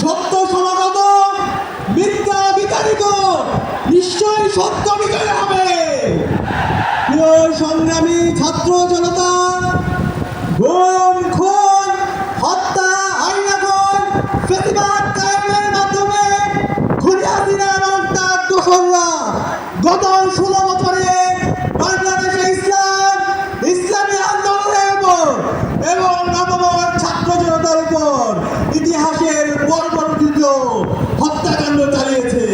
সত্য সমাগত মিথ্যা বিতাড়িত নিশ্চয় সত্য বিজয় হবে। উপর ইতিহাসের পরবর্তীত হত্যাকাণ্ড চালিয়েছে।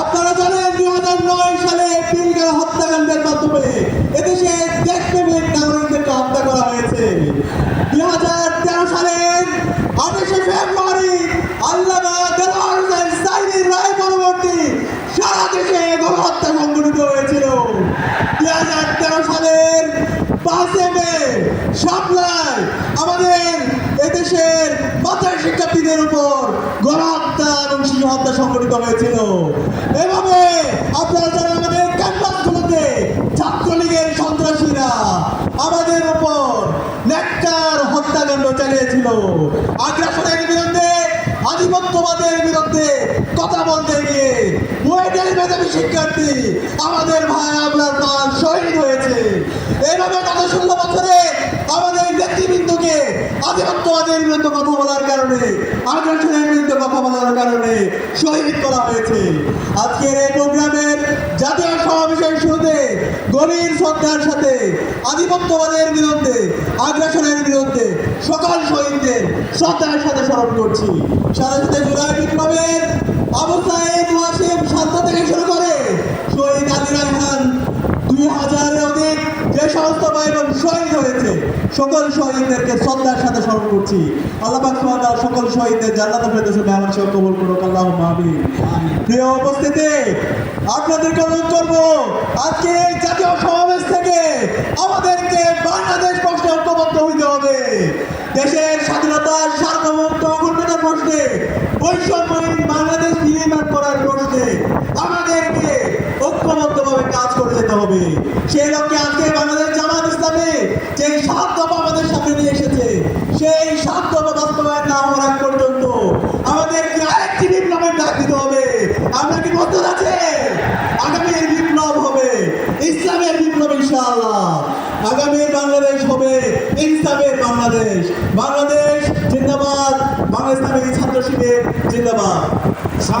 আপনারা জানেন দুই হাজার নয় সালে হত্যাকাণ্ডের মাধ্যমে এদেশে নাগরিকদেরকে হত্যা করা হয়েছে। দুই হাজার তেরো সালের আঠাশে ফেব্রুয়ারি আল্লামা সারা দেশে গণহত্যা হয়েছিল। হাজার তেরো সালের আমাদের এদেশের মাথায় শিক্ষার্থীদের উপর গণহত্যা এবং শিশু হত্যা সংঘটিত হয়েছিল। এভাবে আপনারা যারা আমাদের ক্যাম্পাসগুলোতে ছাত্রলীগের সন্ত্রাসীরা আমাদের উপর হত্যাকাণ্ড চালিয়েছিল। আগ্রাসনের বিরুদ্ধে, আধিপত্যবাদের বিরুদ্ধে কথা বলতে গিয়ে মেধাবী শিক্ষার্থী আমাদের ভাই আপনার মা শহীদ হয়েছে। এইভাবে গত ষোলো বছরে আমাদের নেতৃবৃন্দকে আধিপত্যবাদের বিরুদ্ধে কথা বলার কারণে আগ্রাসনের বিরুদ্ধে কথা বলার কারণে শহীদ করা হয়েছে। আজকের এই প্রোগ্রামের জাতীয় সমাবেশের শুরুতে গভীর শ্রদ্ধার সাথে আধিপত্যবাদের বিরুদ্ধে, আগ্রাসনের বিরুদ্ধে সকল শহীদদের শ্রদ্ধার সাথে স্মরণ করছি। সাথে সাথে জুলাই বিপ্লবের সমস্ত ভাই বোন শহীদ হয়েছে। সকল শহীদদেরকে শ্রদ্ধার সাথে স্মরণ করছি। আল্লাহ সুবহানাহু সকল শহীদদের জান্নাতে ফেরদৌসে মেহমান সহ কবুল করুক। আল্লাহ আমিন। প্রিয় উপস্থিতি আপনাদেরকে অনুরোধ করব আজকে এই জাতীয় সমাবেশ থেকে আমাদেরকে বাংলাদেশ প্রশ্নে ঐক্যবদ্ধ হইতে হবে। দেশের স্বাধীনতার সার্বভৌমত্ব অখণ্ডতার প্রশ্নে বৈষম্যহীন বাংলাদেশ নির্মাণ করার প্রশ্নে কাজ করে যেতে হবে। সেই লক্ষ্যে আজকে বাংলাদেশ জামাত ইসলামী যে সাত দফা আমাদের সামনে নিয়ে এসেছে, সেই সাত দফা বাস্তবায়ন না হওয়ার আগ পর্যন্ত আমাদেরকে আরেকটি বিপ্লবের ডাক দিতে হবে? আমরা কি বলতে আছে? আগামীর বিপ্লব হবে। ইসলামের বিপ্লব ইনশাআল্লাহ। আগামীর বাংলাদেশ হবে ইসলামের বাংলাদেশ। বাংলাদেশ জিন্দাবাদ। বাংলা ইসলামী ছাত্র শিবির জিন্দাবাদ।